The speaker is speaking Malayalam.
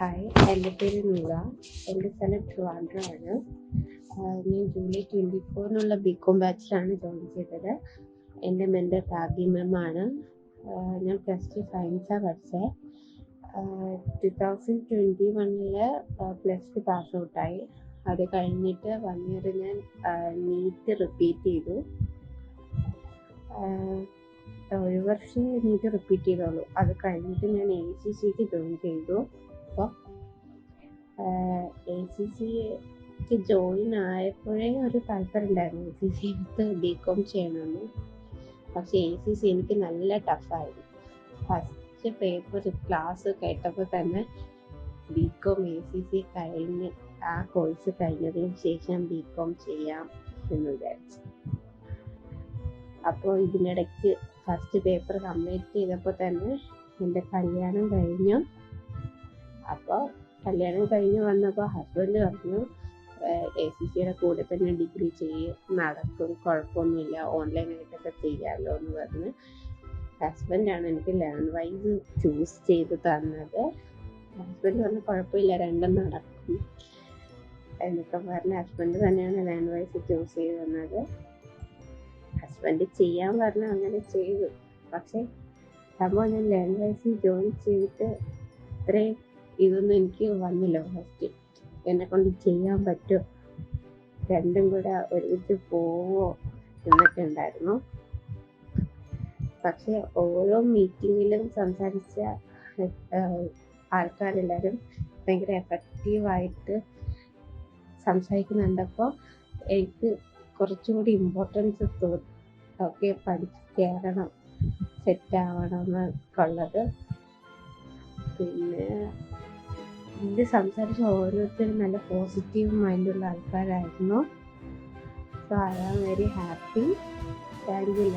ഹായ്. എന്റെ പേര് നൂറ. എന്റെ സ്ഥലം ട്രിവാൻഡ്രമാണ് ഞാൻ ജൂലൈ ട്വന്റി ഫോറിനുള്ള ബി കോം ബാച്ചിലാണ് ജോയിൻ ചെയ്തത്. എന്റെ മെന്റർ മാം ആണ്. ഞാൻ പ്ലസ് ടു സയൻസാണ് പഠിച്ചത് ടു തൗസൻഡ് ട്വന്റി വണ്ണിൽ പ്ലസ് ടു പാസ് ഔട്ടായി അത് കഴിഞ്ഞിട്ട് വൺ ഇയർ ഞാൻ നീറ്റ് റിപ്പീറ്റ് ചെയ്തു. ഒരു വർഷം നീറ്റ് റിപ്പീറ്റ് ചെയ്തോളൂ അത് കഴിഞ്ഞിട്ട് ഞാൻ എ സി സിക്ക് ജോയിൻ ചെയ്തു. അപ്പോൾ എ സി സിക്ക് ജോയിൻ ആയപ്പോഴേ ഒരു താല്പര്യം ഉണ്ടായിരുന്നു. എ സി സി എടുത്ത് ബി കോം ചെയ്യണമെന്ന്. പക്ഷേ എ സി സി എനിക്ക് നല്ല ടഫായിരുന്നു ഫസ്റ്റ് പേപ്പർ ക്ലാസ് കേട്ടപ്പോൾ തന്നെ B com A C C കഴിഞ്ഞ് ആ കോഴ്സ് കഴിഞ്ഞതിന് ശേഷം ബി കോം ചെയ്യാം എന്ന് വിചാരിച്ചു. അപ്പോൾ ഇതിനിടയ്ക്ക് ഫസ്റ്റ് പേപ്പർ കംപ്ലീറ്റ് ചെയ്തപ്പോൾ തന്നെ എന്റെ കല്യാണം കഴിഞ്ഞു. അപ്പോൾ കല്യാണം കഴിഞ്ഞ് വന്നപ്പോൾ ഹസ്ബൻഡ് പറഞ്ഞു എ സി സിയുടെ കൂടെ തന്നെ ഡിഗ്രി ചെയ്യും നടക്കും കുഴപ്പമൊന്നുമില്ല ഓൺലൈനായിട്ടൊക്കെ ചെയ്യാമല്ലോ എന്ന് പറഞ്ഞ് ഹസ്ബൻഡാണ് എനിക്ക് ലേൺ വൈസ് ചൂസ് ചെയ്ത് തന്നത്. ഹസ്ബൻഡ് പറഞ്ഞു കുഴപ്പമില്ല രണ്ടും നടക്കും എന്നൊക്കെ പറഞ്ഞ് ഹസ്ബൻഡ് തന്നെയാണ് ലേൺ വൈസ് ചൂസ് ചെയ്ത് തന്നത്. ഹസ്ബൻഡ് ചെയ്യാൻ പറഞ്ഞ അങ്ങനെ ചെയ്തു. പക്ഷേ സംഭവം ഞാൻ ലേൺ വൈസിൽ ജോയിൻ ചെയ്തിട്ട് ഇത്രയും ഇതൊന്നും എനിക്ക് വന്നില്ല. ഫസ്റ്റ് എന്നെ കൊണ്ട് ചെയ്യാൻ പറ്റുമോ രണ്ടും കൂടെ ഒരുമിച്ച് പോവോ എന്നൊക്കെ ഉണ്ടായിരുന്നു പക്ഷെ ഓരോ മീറ്റിങ്ങിലും സംസാരിച്ച ആൾക്കാരെല്ലാവരും ഭയങ്കര എഫക്റ്റീവായിട്ട് സംസാരിക്കുന്നുണ്ടപ്പോൾ എനിക്ക് കുറച്ചുകൂടി ഇമ്പോർട്ടൻസ് തോന്നി. ഓക്കെ പഠിച്ച് കയറണം സെറ്റ് ആവണം എന്നൊക്കെ ഉള്ളത് പിന്നെ ഇത് സംസാരിച്ച ഓരോരുത്തരും നല്ല പോസിറ്റീവ് മൈൻഡുള്ള ആൾക്കാരായിരുന്നു. So I am very happy thank you